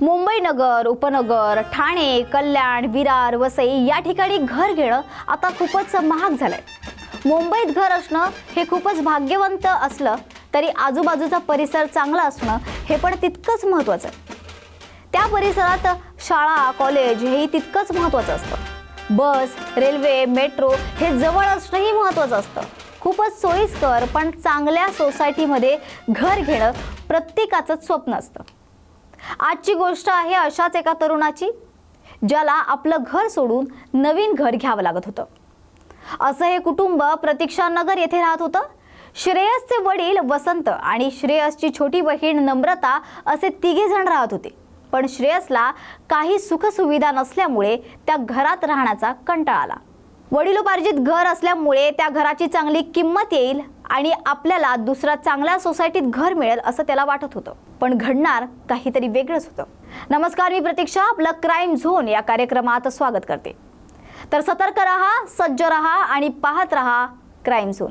मुंबई नगर उपनगर ठाणे कल्याण विरार वसई या ठिकाणी घर घेणं आता खूपच महाग झालंय. मुंबईत घर असणं हे खूपच भाग्यवंत असलं तरी आजूबाजूचा परिसर चांगला असणं हे पण तितकंच महत्त्वाचं आहे त्या परिसरात शाळा कॉलेज हेही तितकंच महत्त्वाचं असतं. बस रेल्वे मेट्रो हे जवळ असणंही महत्त्वाचं असतं. खूपच सोयीस्कर पण चांगल्या सोसायटीमध्ये घर घेणं प्रत्येकाचंच स्वप्न असतं. आजची गोष्ट आहे अशाच एका तरुणाची ज्याला आपलं घर सोडून नवीन घर घ्यावं लागत होतं. असं हे कुटुंब प्रतीक्षानगर येथे राहत होतं. श्रेयसचे वडील वसंत आणि श्रेयसची छोटी बहीण नम्रता असे तिघे जण राहत होते. पण श्रेयसला काही सुखसुविधा नसल्यामुळे त्या घरात राहण्याचा कंटाळा आला. वडिलोपार्जित घर असल्यामुळे त्या घराची चांगली किंमत येईल आणि आपल्याला दुसऱ्या चांगल्या सोसायटीत घर मिळेल असं त्याला वाटत होतं. पण घडणार काहीतरी वेगळंच होतं. नमस्कार मी प्रतीक्षा. आपलं क्राईम झोन या कार्यक्रमात स्वागत करते. तर सतर्क रहा सज्ज रहा आणि पाहत रहा क्राईम झोन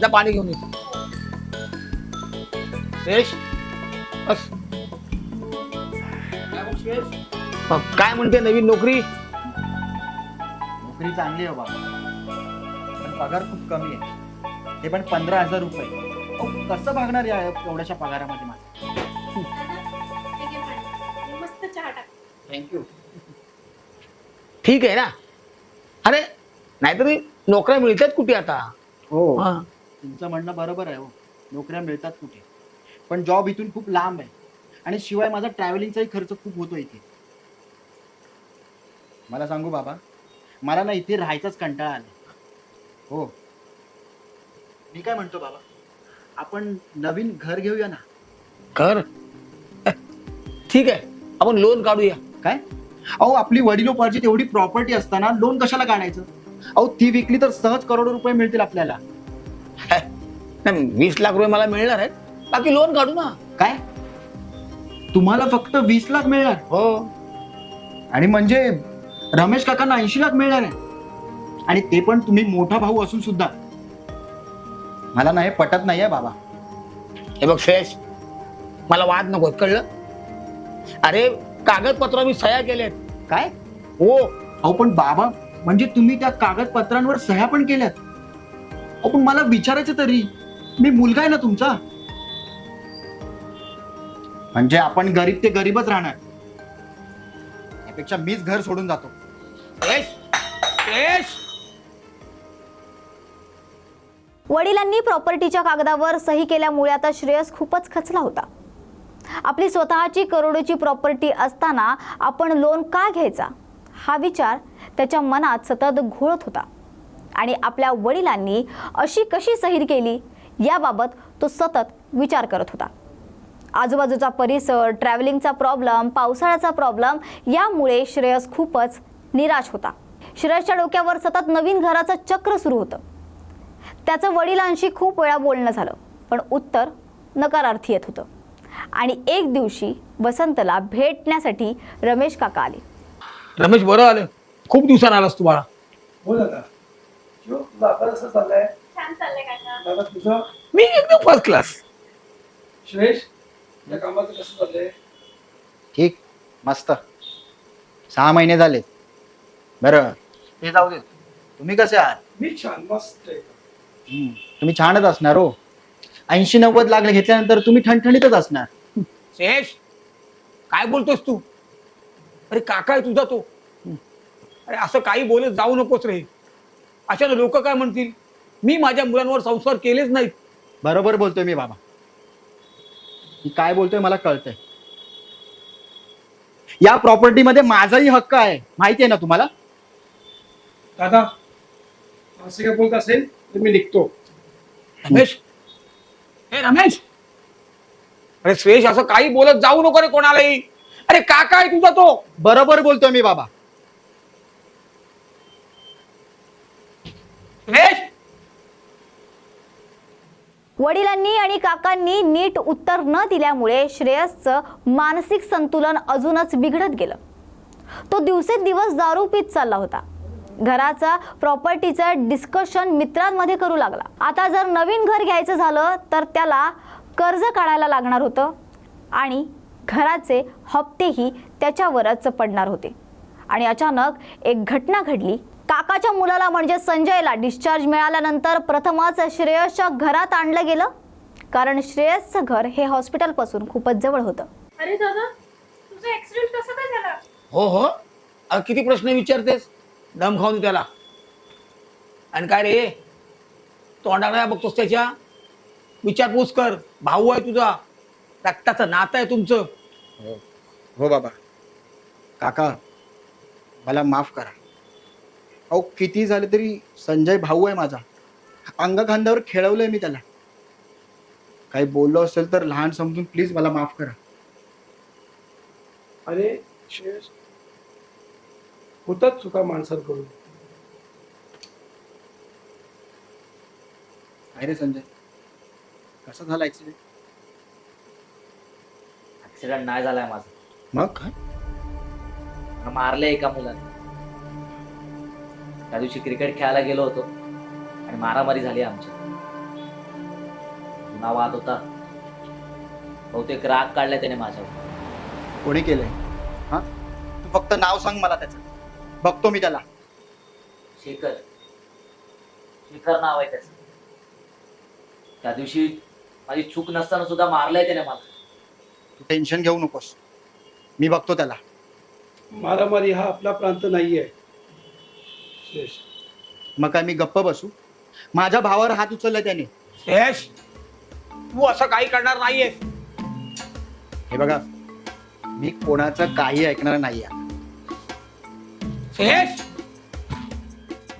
जा पाणी घेऊन येतो मग काय म्हणते नवीन नोकरी? नोकरी चांगली आहे बाबा. पण पगार खूप कमी आहे. ते पण पंधरा हजार रुपये. अहो, कसं भागणार या एवढ्याशा पगारामध्ये माझं मस्त चहा टाक थँक्यू ठीक आहे ना? अरे नाहीतरी नोकऱ्या मिळतात कुठे आता? हो. हा. तुमचं म्हणणं बरोबर आहे हो. नोकऱ्या मिळतात कुठे? पण जॉब इथून खूप लांब आहे. आणि शिवाय माझा ट्रॅव्हलिंगचाही खर्च खूप होतो इथे. मला सांगू बाबा? मला ना इथे राहायचाच कंटाळा आला हो. मी काय म्हणतो बाबा? आपण नवीन घर घेऊया ना. कर ठीक आहे. आपण लोन काढूया. काय? अहो आपली वडिलोपार्जित एवढी प्रॉपर्टी असताना लोन कशाला काढायचं? अहो ती विकली तर सहज करोडो रुपये मिळतील आपल्याला. नाही वीस लाख रुपये मला मिळणार आहेत. बाकी लोन काढू ना. काय? तुम्हाला फक्त वीस लाख मिळणार. हो. आणि म्हणजे रमेश काकांना ऐंशी लाख मिळणार आहे. आणि ते पण तुम्ही मोठा भाऊ असून सुद्धा. मला नाही पटत नाहीये बाबा. हे बघ श्रेयस मला वाद नको कळलं? अरे कागदपत्र मी सह्या केल्यात काय? हो. अहो पण बाबा म्हणजे तुम्ही त्या कागदपत्रांवर सह्या पण केल्यात. अहो पण मला विचारायचं तरी मी मुलगा आहे ना तुमचा? म्हणजे आपण गरीब ते गरीबच राहणार. यापेक्षा मीच घर सोडून जातो. वडिलांनी प्रॉपर्टीच्या कागदावर सही केल्यामुळे आता श्रेयस खूपच खचला होता. आपली स्वतःची करोडोची प्रॉपर्टी असताना आपण लोन का घ्यायचा? हा विचार त्याच्या मनात सतत घोळत होता. आणि आपल्या वडिलांनी अशी कशी सही केली? याबाबत तो सतत विचार करत होता. आजूबाजूचा परिसर ट्रॅव्हलिंगचा प्रॉब्लेम पावसाळ्याचा प्रॉब्लेम यामुळे श्रेयस खूपच निराश होता. श्रेयसच्या डोक्यावर सतत नवीन घराचं चक्र सुरू होतं. त्याचं वडिलांशी खूप वेळा बोलणं झालं पण उत्तर नकारार्थी येत होतं. आणि एक दिवशी वसंतला भेटण्यासाठी रमेश काका आले. रमेश बरं आलं. खूप दिवसानं आलास तू बाळा. दादा शिव तुझा अभ्यास कसा चाललाय? छान चाललंय काका. दादा तुझं? मी एकदम फर्स्ट क्लास श्रेष या कामाचं कसं चाललंय ठीक मस्त. सहा महिने झाले बरं. ते जाऊ दे. तुम्ही कसे आहात? मी छान मस्त आहे. हम्म, तुम्ही छानच असणार हो. ऐंशी नव्वद लागले घेतल्यानंतर तुम्ही ठणठणीतच असणार. श्रेयस काय बोलतोस तू? अरे काका आहे तुझा तो. अरे असं काही बोलत जाऊ नकोस रे. अशाने लोक काय म्हणतील? मी माझ्या मुलांवर संस्कार केलेच नाहीत. बरोबर बोलतोय मी बाबा. मी काय बोलतोय मला कळतंय. या प्रॉपर्टीमध्ये माझाही हक्क आहे. माहिती आहे ना तुम्हाला? दादा असं काय बोलत असेल तर मी निघतो. रमेश! हे रमेश! अरे श्रेयस असं काही बोलत जाऊ नको रे कोणालाही. अरे काका आहे तुझा तो. बरोबर बोलतोय मी बाबा. श्रेयस वडिलांनी आणि काकांनी नीट उत्तर न दिल्यामुळे श्रेयसचं मानसिक संतुलन अजूनच बिघडत गेलं. तो दिवसेंदिवस दारू पीत चालला होता. घराचा प्रॉपर्टीचं डिस्कशन मित्रांमध्ये करू लागला. आता जर नवीन घर घ्यायचं झालं तर त्याला कर्ज काढायला लागणार होतं आणि घराचे हप्तेही त्याच्यावरच पडणार होते. आणि अचानक एक घटना घडली. काकाच्या मुलाला म्हणजे संजयला डिस्चार्ज मिळाल्यानंतर प्रथमच श्रेयसच्या घरात आणलं गेलं. कारण श्रेयसचं घर हे हॉस्पिटलपासून खूपच जवळ होतं. अरे दादा तुझा ऍक्सिडेंट कसा काय झाला? हो हो. अ, किती प्रश्न विचारतेस? दम खाऊन त्याला. आणि काय रे? तोंडाकडे बघतोस त्याच्या? विचारपूस कर. भाऊ आहे तुझा. रक्ताचं नातं आहे तुमचं. हो हो बाबा. काका मला माफ करा. अहो किती झाले तरी संजय भाऊ आहे माझा. अंग खांद्यावर खेळवलंय मी त्याला. काही बोललो असेल तर लहान समजून प्लीज मला माफ करा. अरे श्रेयस होतात चुका माणसांकडून. काय रे संजय? कसा झाला ऍक्सिडेंट ऍक्सिडेंट नाही झालाय माझा. मग काय? एका मुलाने. त्या दिवशी क्रिकेट खेळायला गेलो होतो. आणि मारामारी झाली आमची. जुना वाद होता. बहुतेक राग काढलाय त्याने माझ्यावर. कोणी केलंय? हा? तू फक्त नाव सांग मला त्याचं. बघतो मी त्याला. शेखर. शेखर नाव आहे त्याचं. त्या दिवशी माझी चूक नसताना सुद्धा मारलंय त्याने मला. तू टेन्शन घेऊ नकोस. मी बघतो त्याला. मारामारी हा आपला प्रांत नाहीये. मग काय मी गप्प बसू? माझ्या भावावर हात उचलला त्याने. तू असं काही करणार नाहीये. हे बघा मी कोणाचं काही ऐकणार नाहीये. श्रेयस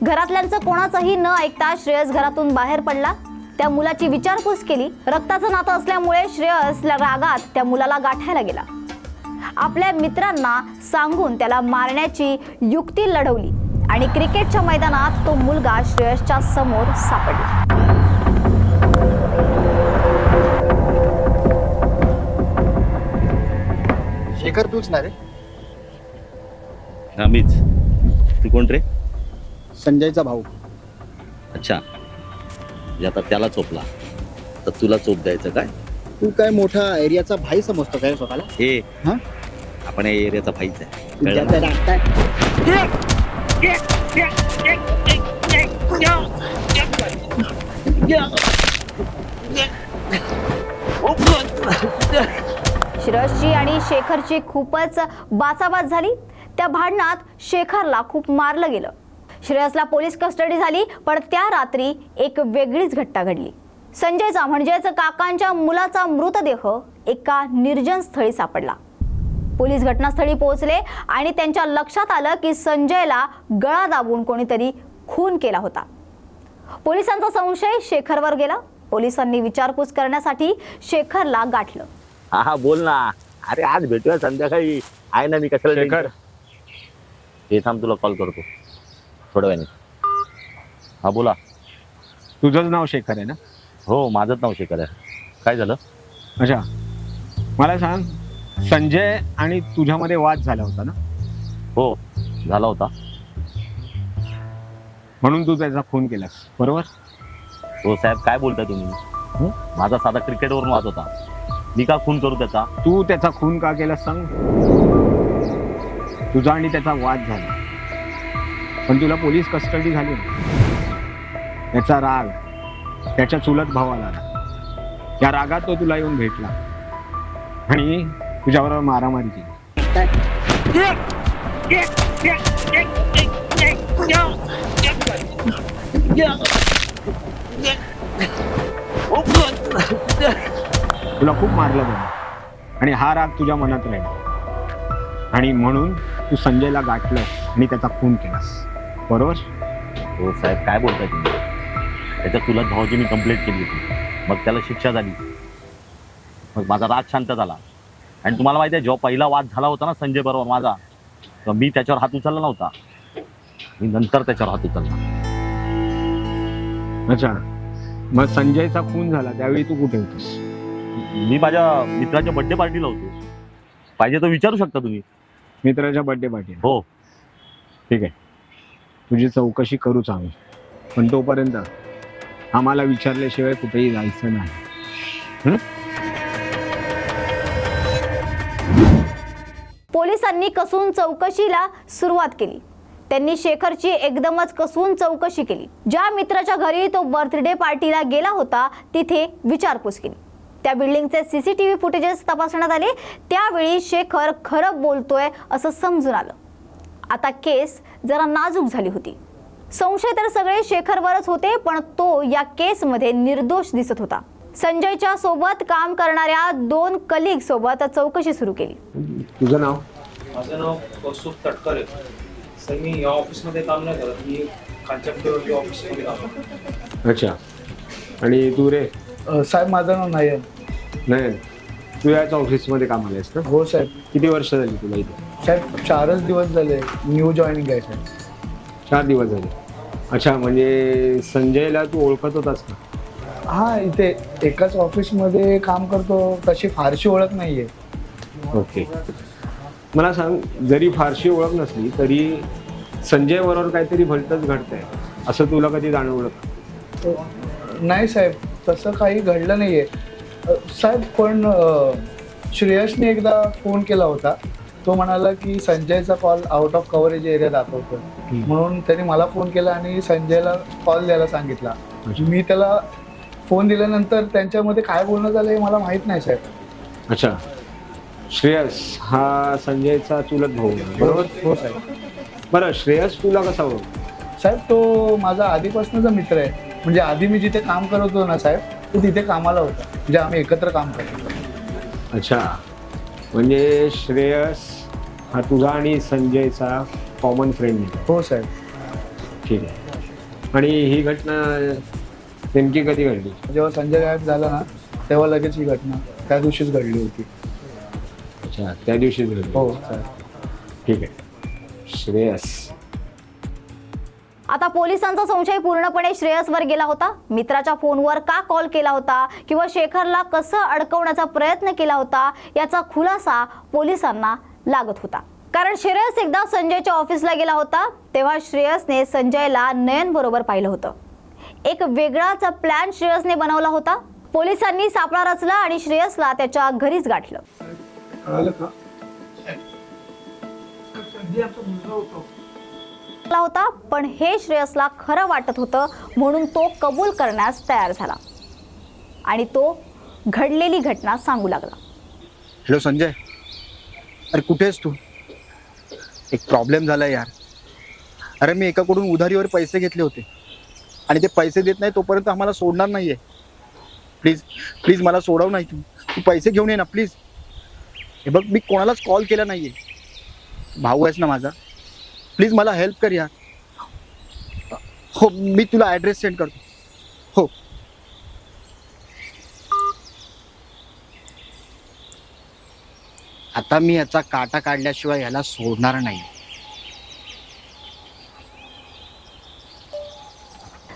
घरातल्यांचं कोणाचंही न ऐकता श्रेयस घरातून बाहेर पडला. त्या मुलाची विचारपूस केली. रक्ताचं नातं असल्यामुळे श्रेयस रागात त्या मुलाला गाठायला गेला. आपल्या मित्रांना सांगून त्याला मारण्याची युक्ती लढवली. आणि क्रिकेटच्या मैदानात तो मुलगा श्रेयसच्या समोर सापडला. शेखर तूच ना रे. हा मीच. तू कोण रे? संजयचा भाऊ. अच्छा. म्हणजे आता त्याला चोपला. तर तुला चोप द्यायचं काय? तू काय मोठा एरियाचा भाई समजतो काय स्वतःला? हे. हा? आपण या एरियाचा भाईच आहे. ना? शिरसची आणि शेखरची खूपच बाचाबाच झाली. त्या भांडणात शेखरला खूप मारलं गेलं. श्रेयसला पोलीस कस्टडी झाली पण त्या रात्री एक वेगळीच घटना घडली. संजयचा म्हणजेच काकांच्या मुलाचा मृतदेह एका निर्जन स्थळी सापडला. पोलीस घटनास्थळी पोहोचले आणि त्यांच्या लक्षात आलं की संजयला गळा दाबून कोणीतरी खून केला होता. पोलिसांचा संशय शेखरवर गेला. पोलिसांनी विचारपूस करण्यासाठी शेखरला गाठलं. हा हा बोल ना. अरे आज भेटूया संध्याकाळी. आहे ना मी कशाला शेखर. हे थांब तुला कॉल करतो. थोड्या वेळाने. हा बोला. तुझंच नाव शेखर आहे ना? हो माझंच नाव शेखर आहे. काय झालं? अच्छा. मला सांग संजय आणि तुझ्यामध्ये वाद झाला होता ना? हो झाला होता. म्हणून तू त्याचा खून केलास बरोबर? हो साहेब काय बोलताय तुम्ही? माझा साधा क्रिकेटवरून वाद होता. मी का खून करू त्याचा? तू त्याचा खून का केलास सांग? तुझा आणि त्याचा वाद झाला. पण तुला पोलीस कस्टडी झाली त्याचा राग त्याच्या चुलत भावाला आला त्या रागात तो तुला येऊन भेटला. आणि तुझ्याबरोबर मारामारी केली. तुला खूप मारलं बघ आणि हा राग तुझ्या मनात राहिला. आणि म्हणून तू संजयला गाठलं आणि त्याचा खून केलास. बरोबर? हो साहेब काय बोलताय तुम्ही? त्याच्या तुला भावाची मी कंप्लेंट केली होती. मग त्याला शिक्षा झाली. मग माझा राग शांत झाला. आणि तुम्हाला माहिती आहे जेव्हा पहिला वाद झाला होता ना संजय बरोबर माझा तेव्हा मी त्याच्यावर हात उचलला नव्हता. मी नंतर त्याच्यावर हात उचलला. अच्छा. मग संजयचा खून झाला त्यावेळी तू कुठे होतीस? मी माझ्या मित्राच्या बर्थडे पार्टीला होतो. पाहिजे तर विचारू शकता तुम्ही. मित्राच्या बर्थडे पार्टी हो. ठीक आहे. तुझी चौकशी करूच आम्ही. पण तोपर्यंत आम्हाला विचारल्याशिवाय कुठेही जायचं नाही. पोलिसांनी कसून चौकशीला सुरुवात केली. त्यांनी शेखरची एकदमच कसून चौकशी केली. ज्या मित्राच्या घरी तो बर्थडे पार्टीला गेला होता तिथे विचारपूस केली. त्या बिल्डिंगचे सीसीटीव्ही फुटेजेस तपासण्यात आले. त्यावेळी शेखर खरं बोलतोय असं समजून आलं. आता केस जरा नाजूक झाली होती. संशय तर सगळे शेखरवरच होते पण तो या केसमध्ये निर्दोष दिसत होता. संजयच्या सोबत काम करणाऱ्या दोन कलिग सोबत चौकशी सुरू केली. तुझं नाव? माझं नाव कौस्तुभ तटकर. आहे सर मी या ऑफिसमध्ये काम नाही करत. मी खालच्या फ्लोअरच्या ऑफिसमध्ये काम करतो. अच्छा. आणि तू रे? अ, साहेब माझं नाव नाही आहे नाही तू याच ऑफिसमध्ये कामाला आहेस ना हो साहेब. किती वर्ष झाली तुला इथे? साहेब चारच दिवस झाले न्यू जॉईनिंग आहे साहेब. चार दिवस झाले. अच्छा म्हणजे संजयला तू ओळखत होतास का? हां इथे एकाच ऑफिसमध्ये काम करतो तशी फारशी ओळख नाही आहे ओके. मला सांग जरी फारशी ओळख नसली तरी संजय बरोबर काहीतरी भलतंच घडतंय. असं तुला कधी जाणवलं का? नाही साहेब तसं काही घडलं नाही आहे साहेब पण श्रेयसने एकदा फोन केला होता. तो म्हणाला की संजयचा call out of coverage area दाखवतो म्हणून त्यांनी मला फोन केला आणि संजयला कॉल द्यायला सांगितला. मी त्याला फोन दिल्यानंतर त्यांच्यामध्ये काय बोलणं झालं हे मला माहीत नाही साहेब. अच्छा. श्रेयस हा संजयचा चुलत भाऊ. आहे, बरोबर? हो साहेब. बरं श्रेयस तुला कसा ओळख? साहेब तो माझा आधीपासूनचा मित्र आहे. म्हणजे आधी मी जिथे काम करत होतो ना साहेब तो तिथे कामाला होता. म्हणजे आम्ही एकत्र काम करत होतो. अच्छा. म्हणजे श्रेयस हा तुझा आणि संजयचा कॉमन फ्रेंड आहे. हो साहेब. ठीक आहे. आणि ही घटना नेमकी कधी घडली? जेव्हा संजय गायब झाला ना तेव्हा लगेच ही घटना त्या दिवशीच घडली होती. अच्छा त्या घडली हो ठीक आहे. श्रेयस. आता पोलिसांचा संशय पूर्णपणे श्रेयसवर गेला होता. मित्राच्या फोनवर का कॉल केला होता? किंवा शेखरला कसं अडकवण्याचा प्रयत्न केला होता? याचा खुलासा पोलिसांना लागत होता. कारण श्रेयस एकदा संजयच्या ऑफिसला गेला होता तेव्हा श्रेयसने संजयला नयन बरोबर पाहिलं होतं. एक वेगळाच प्लॅन श्रेयसने बनवला होता. पोलिसांनी सापळा रचला आणि श्रेयसला त्याच्या घरीच गाठलं. कळालं का? ला होता पण हे श्रेयसला खरं वाटत होतं म्हणून तो कबूल करण्यास तयार झाला. आणि तो घडलेली घटना सांगू लागला. हॅलो संजय. अरे कुठे आहेस तू? एक प्रॉब्लेम झाला यार. अरे मी एकाकडून उधारीवर पैसे घेतले होते. आणि ते पैसे देत नाही तोपर्यंत आम्हाला सोडणार नाही आहे प्लीज प्लीज मला सोडव नाही तू. तू पैसे घेऊन ये ना प्लीज हे बघ मी कोणालाच कॉल केला नाही आहे भाऊ आहेस ना माझा. प्लीज मला हेल्प कर यार. हो मी तुला ॲड्रेस सेंड करतो. हो. आता मी याचा काटा काढल्याशिवाय याला सोडणार नाही.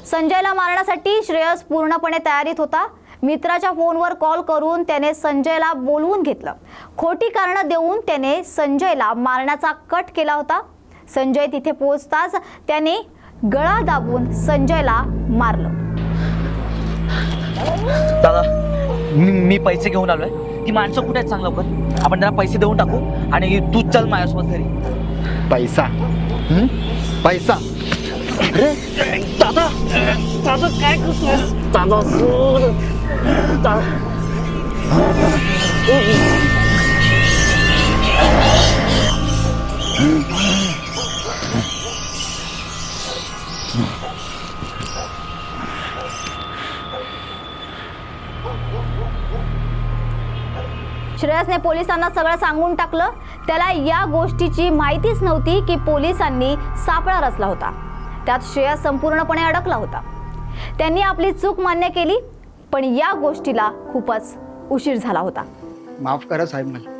संजयला मारण्यासाठी श्रेयस पूर्णपणे तयारीत होता. मित्राच्या फोनवर कॉल करून त्याने संजयला बोलवून घेतलं. खोटी कारणं देऊन त्याने संजयला मारण्याचा कट केला होता. संजय तिथे पोहोचताच त्याने गळा दाबून संजयला मारलं. दादा मी मी पैसे घेऊन आलोय. ती माणसं कुठे आहेत सांग लवकर? आपण त्याला पैसे देऊन टाकू आणि तू चल माझ्यासोबत घरी. पैसा. हं? पैसा. दादा दादा काय करतोस दादा सोड. श्रेयसने पोलिसांना सगळं सांगून टाकलं. त्याला या गोष्टीची माहितीच नव्हती की पोलिसांनी सापळा रचला होता. त्यात श्रेयस संपूर्णपणे अडकला होता. त्यांनी आपली चूक मान्य केली. पण या गोष्टीला खूपच उशीर झाला होता. माफ करा साहेब मला.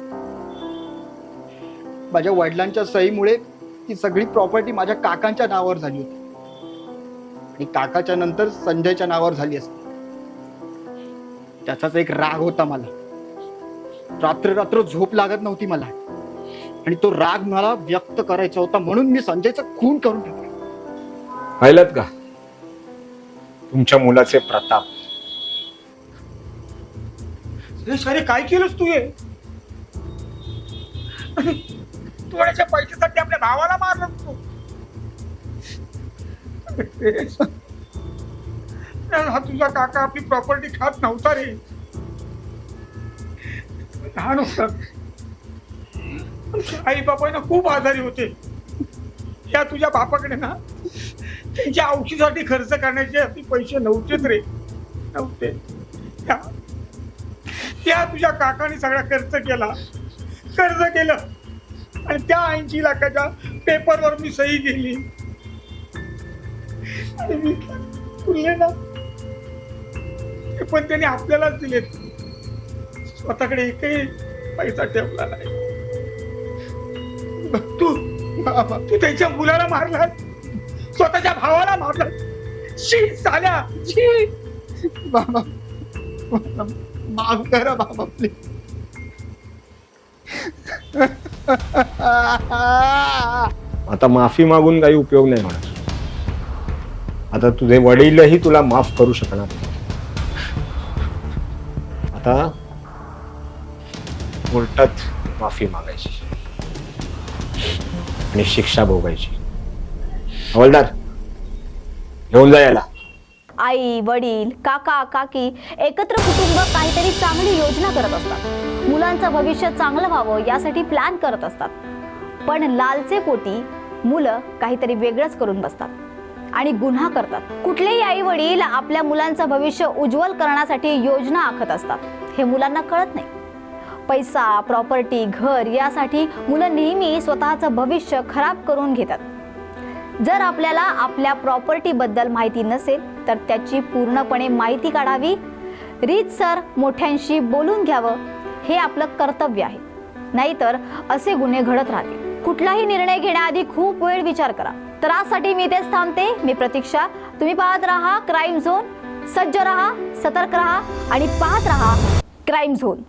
माझ्या वडिलांच्या सहीमुळे ती सगळी प्रॉपर्टी माझ्या काकांच्या नावावर झाली होती. आणि काकाच्या नंतर संजयच्या नावावर झाली असती. त्याचाच एक राग होता मला. रात्र रात्र झोप लागत नव्हती मला. आणि तो राग मला व्यक्त करायचा होता म्हणून मी संजयचा खून करून टाकला. पाहिलं का? तुमच्या मुलाचे प्रताप. सुरेश अरे काय केलंस तू हे? अरे, थोड्याशा पैशासाठी आपल्या भावाला मारलं तू. हा तुझा काका आपली प्रॉपर्टी खात नव्हता रे. लहान होता. आई बाबा ना खूप आजारी होते. या तुझ्या बापाकडे ना त्यांच्या औषधासाठी खर्च करण्याचे पैसे नव्हतेच रे. नव्हते. त्या तुझ्या काकाने सगळा खर्च केला. कर्ज केलं. आणि त्या ऐंशी लाखाच्या पेपरवर मी सही केली. आणि मी उरले ना. ते पण त्याने आपल्यालाच दिले स्वतःकडे एकही पैसा ठेवला नाही. तू तू त्यांच्या मुलाला मारला स्वतःच्या भावाला मारला शी साल्या. शी. बाबा. माफ करा बाबा प्लीज आता माफी मागून काही उपयोग नाही होणार. आता तुझे वडीलही तुला माफ करू शकणार नाही. आता कोर्टात माफी मागायची. आणि शिक्षा भोगायची. हवलदार घेऊन जा याला. आई वडील काका काकी एकत्र कुटुंब काहीतरी चांगली योजना करत असतात. मुलांचं भविष्य चांगलं व्हावं यासाठी प्लॅन करत असतात. पण लालचे पोटी मुलं काहीतरी वेगळंच करून बसतात आणि गुन्हा करतात. कुठलेही आई वडील आपल्या मुलांचं भविष्य उज्ज्वल करण्यासाठी योजना आखत असतात. हे मुलांना कळत नाही. पैसा प्रॉपर्टी घर यासाठी मुलं नेहमी स्वतःचं भविष्य खराब करून घेतात. जर आपल्याला आपल्या प्रॉपर्टीबद्दल माहिती नसेल तर त्याची पूर्णपणे माहिती काढावी. रीतसर मोठ्यांशी बोलून घ्यावं हे आपलं कर्तव्य आहे. नाहीतर असे गुन्हे घडत राहतील. कुठलाही निर्णय घेण्याआधी खूप वेळ विचार करा. तर आजसाठी मी इथेच थांबते. मी प्रतीक्षा. तुम्ही पाहत राहा क्राईम झोन सज्ज राहा सतर्क राहा आणि पाहत राहा क्राईम झोन